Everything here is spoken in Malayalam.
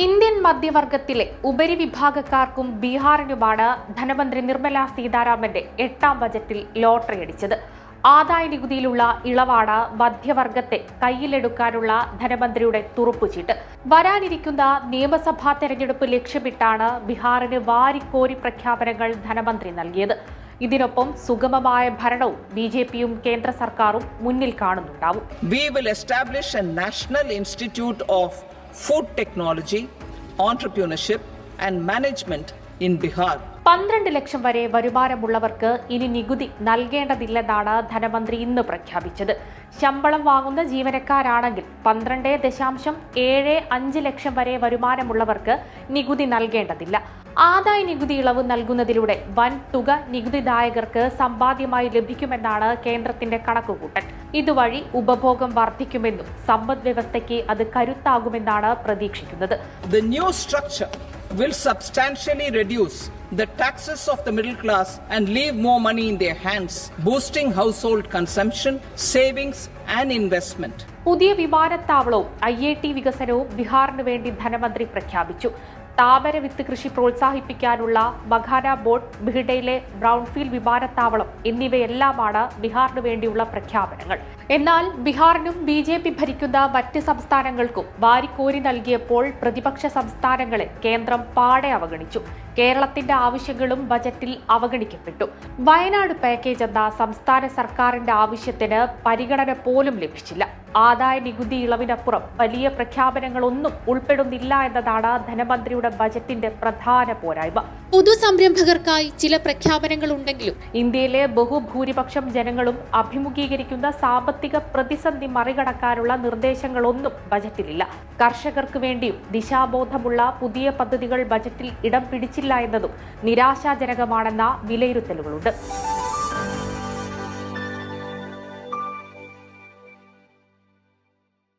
ഇന്ത്യൻ മധ്യവർഗത്തിലെ ഉപരിവിഭാഗക്കാർക്കും ബീഹാറിനുമാണ് ധനമന്ത്രി നിർമ്മല സീതാരാമന്റെ എട്ടാം ബജറ്റിൽ ലോട്ടറി അടിച്ചത്. ആദായ നികുതിയിലുള്ള ഇളവാണ് മധ്യവർഗത്തെ കയ്യിലെടുക്കാനുള്ള ധനമന്ത്രിയുടെ തുറുപ്പുചീട്ട്. വരാനിരിക്കുന്ന നിയമസഭാ തെരഞ്ഞെടുപ്പ് ലക്ഷ്യമിട്ടാണ് ബീഹാറിന് വാരിക്കോരി പ്രഖ്യാപനങ്ങൾ ധനമന്ത്രി നൽകിയത്. ഇതിനൊപ്പം സുഗമമായ ഭരണവും ബി ജെ പിയും കേന്ദ്ര സർക്കാരും മുന്നിൽ കാണുന്നുണ്ടാവും. food technology, entrepreneurship, and management in Bihar. പന്ത്രണ്ട് ലക്ഷം വരെ വരുമാനമുള്ളവർക്ക് ഇനി നികുതി നൽകേണ്ടതില്ലെന്നാണ് ധനമന്ത്രി ഇന്ന് പ്രഖ്യാപിച്ചത്. ശമ്പളം വാങ്ങുന്ന ജീവനക്കാരാണെങ്കിൽ പന്ത്രണ്ട് ദശാംശം ഏഴ് അഞ്ച് ലക്ഷം വരെ വരുമാനമുള്ളവർക്ക് നികുതി നൽകേണ്ടതില്ല. ആദായ നികുതി ഇളവ് നൽകുന്നതിലൂടെ വൻ തുക നികുതിദായകർക്ക് സമ്പാദ്യമായി ലഭിക്കുമെന്നാണ് കേന്ദ്രത്തിന്റെ കണക്കുകൂട്ടൽ. ഇതുവഴി ഉപഭോഗം വർദ്ധിക്കുമെന്നും സമ്പദ് വ്യവസ്ഥയ്ക്ക് അത് കരുത്താകുമെന്നാണ് പ്രതീക്ഷിക്കുന്നത്. Will substantially reduce the taxes of the middle class and leave more money in their hands, boosting household consumption, savings, and investment. പുതിയ വിമാനത്താവളവും ഐ ഐ ടി വികസനവും ബീഹാറിന് വേണ്ടി ധനമന്ത്രി പ്രഖ്യാപിച്ചു താമര വിത്ത് കൃഷി പ്രോത്സാഹിപ്പിക്കാനുള്ള മഖാന ബോർഡ് ബിഹിഡയിലെ ബ്രൗൺഫീൽഡ് വിമാനത്താവളം എന്നിവയെല്ലാമാണ് ബീഹാറിന് വേണ്ടിയുള്ള പ്രഖ്യാപനങ്ങൾ. എന്നാൽ ബീഹാറിനും ബി ജെ പി ഭരിക്കുന്ന മറ്റ് സംസ്ഥാനങ്ങൾക്കും വാരിക്കോരി നൽകിയപ്പോൾ പ്രതിപക്ഷ സംസ്ഥാനങ്ങളെ കേന്ദ്രം പാടെ അവഗണിച്ചു. കേരളത്തിന്റെ ആവശ്യങ്ങളും ബജറ്റിൽ അവഗണിക്കപ്പെട്ടു. വയനാട് പാക്കേജ് എന്ന സംസ്ഥാന സർക്കാരിന്റെ ആവശ്യത്തിന് പരിഗണന പോലും ലഭിച്ചില്ല. ആദായ നികുതി ഇളവിനപ്പുറം വലിയ പ്രഖ്യാപനങ്ങളൊന്നും ഉൾപ്പെടുന്നില്ല എന്നതാണ് ധനമന്ത്രിയുടെ ബജറ്റിന്റെ പ്രധാന പോരായ്മ. പുതു സംരംഭകർക്കായി ചില പ്രഖ്യാപനങ്ങൾ ഉണ്ടെങ്കിലും ഇന്ത്യയിലെ ബഹുഭൂരിപക്ഷം ജനങ്ങളും അഭിമുഖീകരിക്കുന്ന സാമ്പത്തിക പ്രതിസന്ധി മറികടക്കാനുള്ള നിർദ്ദേശങ്ങളൊന്നും ബജറ്റിലില്ല. കർഷകർക്ക് വേണ്ടിയും ദിശാബോധമുള്ള പുതിയ പദ്ധതികൾ ബജറ്റിൽ ഇടം പിടിച്ചില്ല എന്നതും നിരാശാജനകമാണെന്ന വിലയിരുത്തലുകളുണ്ട്.